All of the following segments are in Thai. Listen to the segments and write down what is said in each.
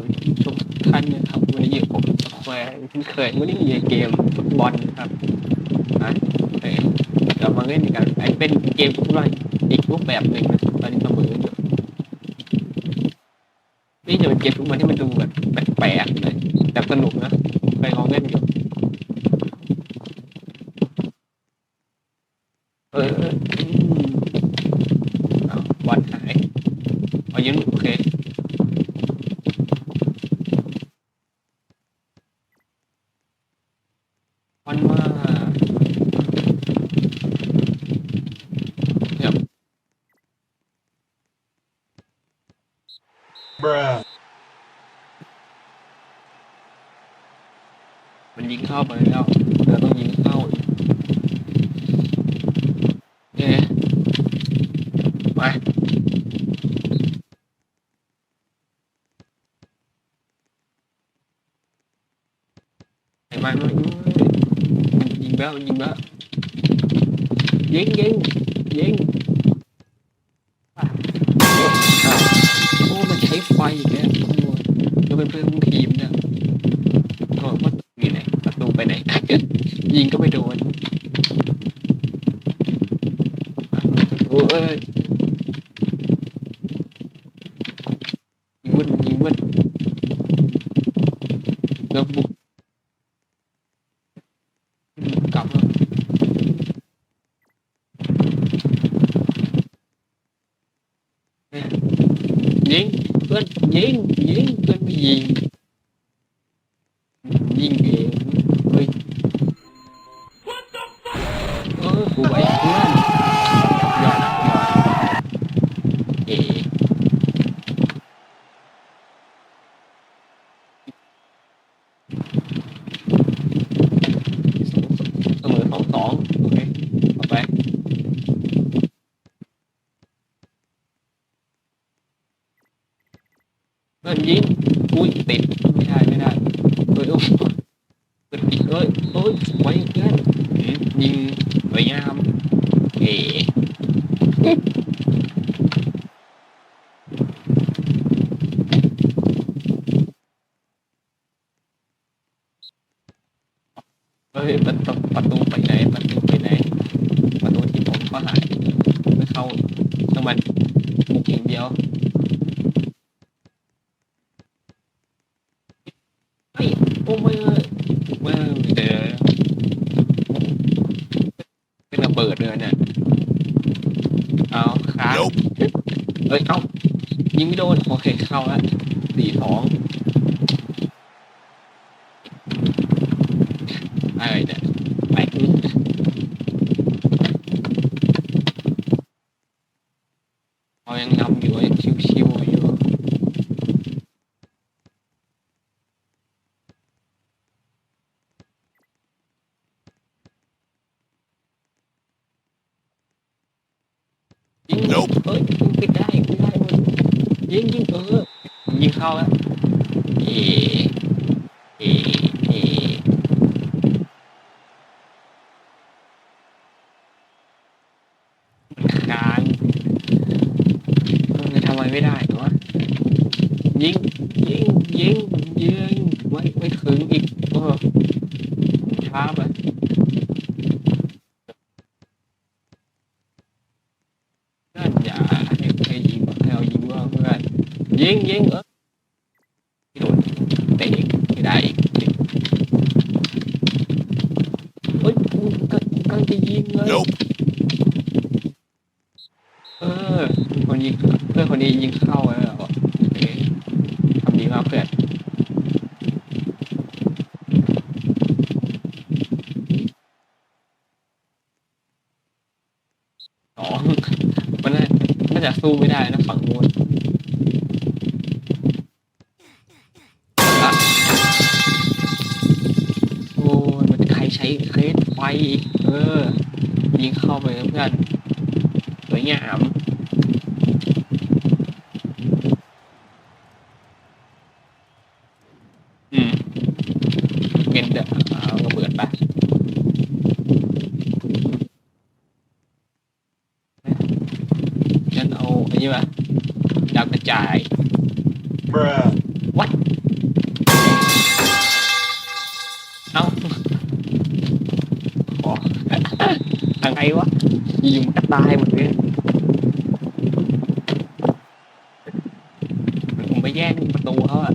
อทุกท่านนะครับวันนี้อยู่ผมสแควร์เช่นเคยวันนี้มีเกมฟุตบอลครับนะโอเคเดี๋ยวมาเล่นกันไอ้เป็นเกมฟุตบอลอีกรูปแบบหนึ่งนะตอนนี้เสมออยู่นี่จะเป็นเกมฟุตบอลที่มันดูแบบแปลกๆเลยแต่สนุกนะเคยลองเล่นอยู่เออ บอลหายเอายังโอเค มันว่าเดี๋ยว Bruh. มันยิงเข้า ไปแล้วเราต้องยิงเข้าอีกเอ๊ะไปไอ้มันมันยิงแล้วยิงแล้วยิงยิงยิงโอ้มันใช้ไฟอีกแล้วโอ้แล้วเป็นเพื่อนร่วมทีมเนี่ย ก็ว่าอยู่ไหนประตูไปไหน ยิงก็ไม่โดนโอ้ยยิงวุ่นยิงวุ่นแล้วบุกกลับมายิงเพื่อนยิงยิงเพื่อนไม่ยิงยิงเองเฮ้ยเออกูไว้เพื่อนยอดยอดเอ๋เสมอสองสองโอเคต่อไปเพื่อน ยิงอุ้ยติดไม่ได้ไม่ได้เฮ้ยโอ้โหเปิดอีกเอ้ยเอ้ยไว้เพื่อนอืมยิงสวยงามเอ๋เฮ้ยประตูประตูไปไหนประตูไปไหนประตูที่ผมก็หายไม่เข้าต้องมันบุกอย่างเดียวเฮ้ยโอ้ไม่เอ้ย เมื่อเจอเป็น ระเบิดเลยเนี่ย เอาค้าง Nope. เอ้ย เอ้ายิงไม่โดนโอเคเข้าแล้วสี่สองอะไรเนี่ยไปเรายังนำอยู่ยังชิวๆอยู่ ยิง Nope เอ้ยยิงปิดได้ปิดได้หมดยิงยิงเออยิงเข้าแล้วเอเอเอค้างมันทำอะไรไม่ได้วะยิงยิงยิงยิงไม่ไม่ถึงอีกเออช้าไป เพื่อนอย่าให้ให้ยิงให้เอายิงว่าเพื่อน ยิงยิงเออไม่โดนเตะอีกไม่ได้อีกเฮ้ยกูกำลังจะยิงเลย Nope. เออคนยิงเพื่อนคนนี้ยิงเข้าแล้วโอเคทำดีมากเพื่อนสองมันน่าน่าจะสู้ไม่ได้นะฝั่งนู้น ช้เคสไฟเออ ยิงเข้าไปเพื่อนสวยงามอืมเงินเดอะเอาระเบิดปะฉันเอาอันนี้ปะดาวกระจาย Bruh. ตายหมดเลยผมไปแย่งประตูเขาอะ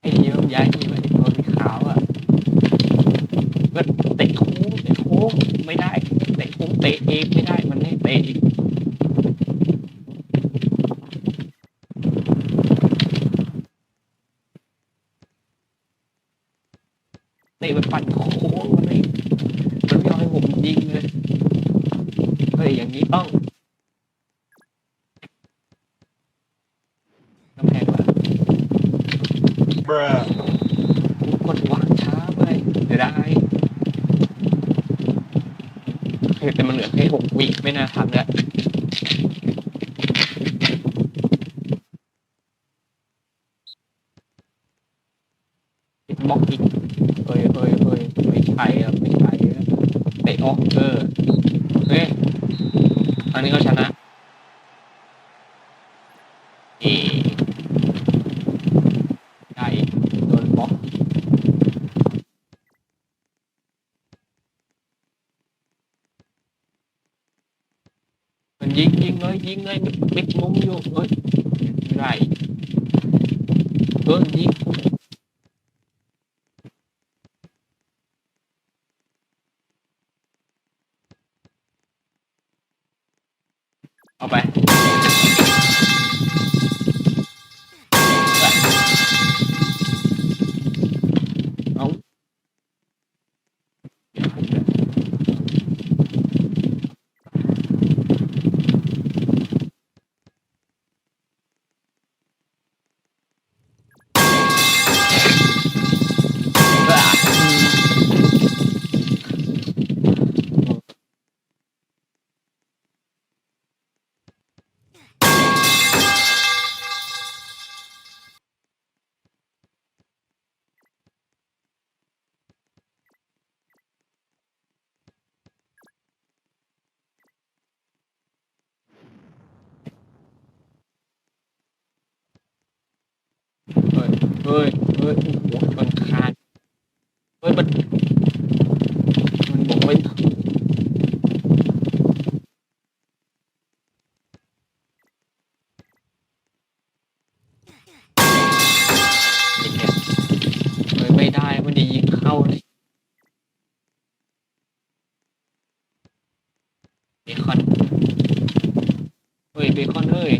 ไอ้เยี่ยมย้ายที่ไปตัวสีขาวอะก็เตะโค้งเตะโค้งไม่ได้ เตะโค้งเตะเองไม่ได้มันให้เตะอีก เตะมันปั่นโค้งมันไม่มันไม่ยอมให้ผมยิงเลยเฮ้ยอย่างนี้ต้องกำแพงว่ะ Bruh. กดวางช้าไปเดี๋ยวได้เฮ้ยแต่มันเหลือแค่หกวิไม่น่าทันแล้วบล็อกอีกเฮ้ยเฮ้ยเฮ้ย ไม่ใช่อะไม่ใช่อะเตะออกเออเฮ้ยอันนี้ก็ชนะเอได้โดนบล็อกมันยิงยิงเลยยิงเลยปิดมุมอยู่เอ้ยไม่ได้เออยิง ฮ้ยเฮ้ยเฮ้ยโอ้โหมันคานเฮ้ยมันมันบอกไม่เฮ้ยไม่ได้มันจะยิงเข้าเลยเบคอนเฮ้ยเบคอนเฮ้ย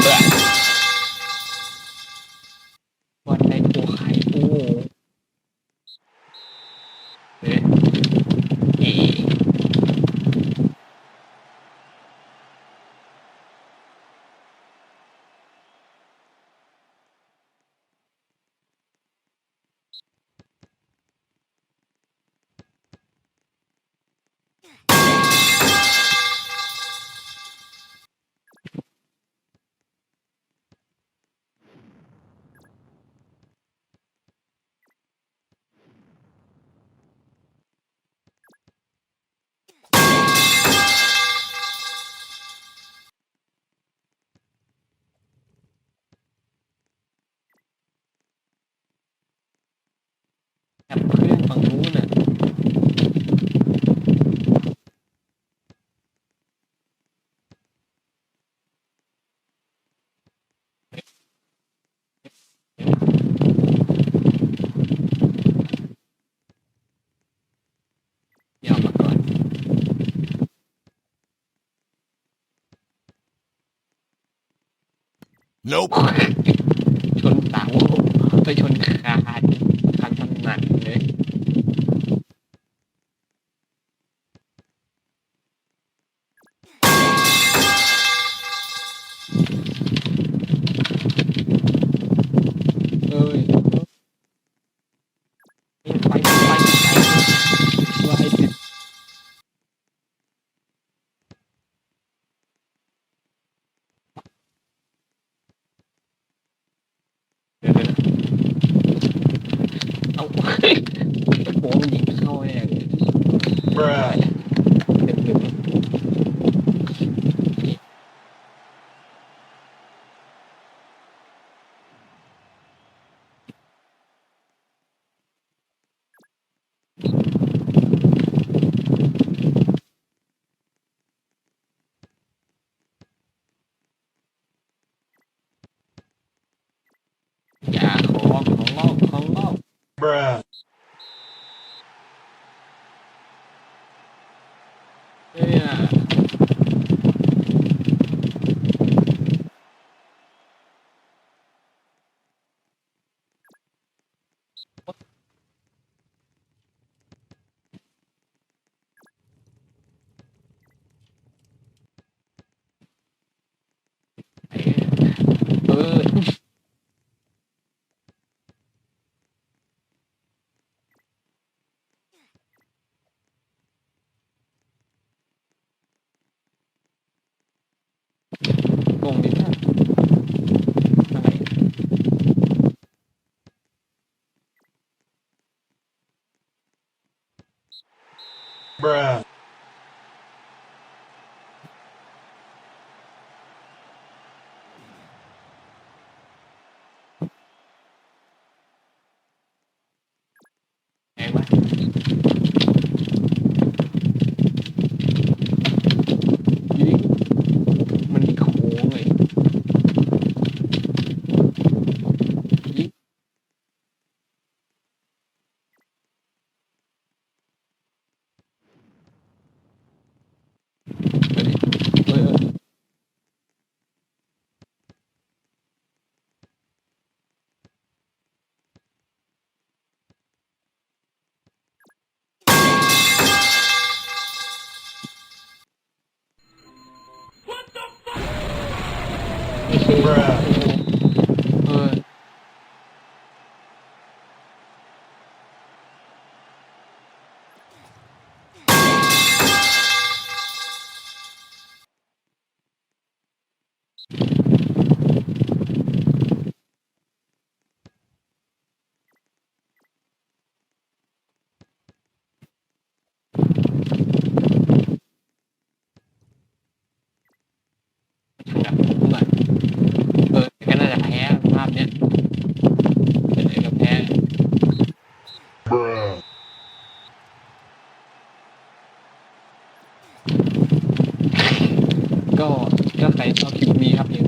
เบื่อวันในตัวไข่โอ้เฮ้ยเอ๋ กับเพื่อนฝั่งนู้นน่ะเดี๋ยวมาก่อน Nope. ชนเสาไปชนคาน คานสนั่นเลย Bruh. Bruh. งงดิท่านบร ใครชอบคิปนี้ครับอย่า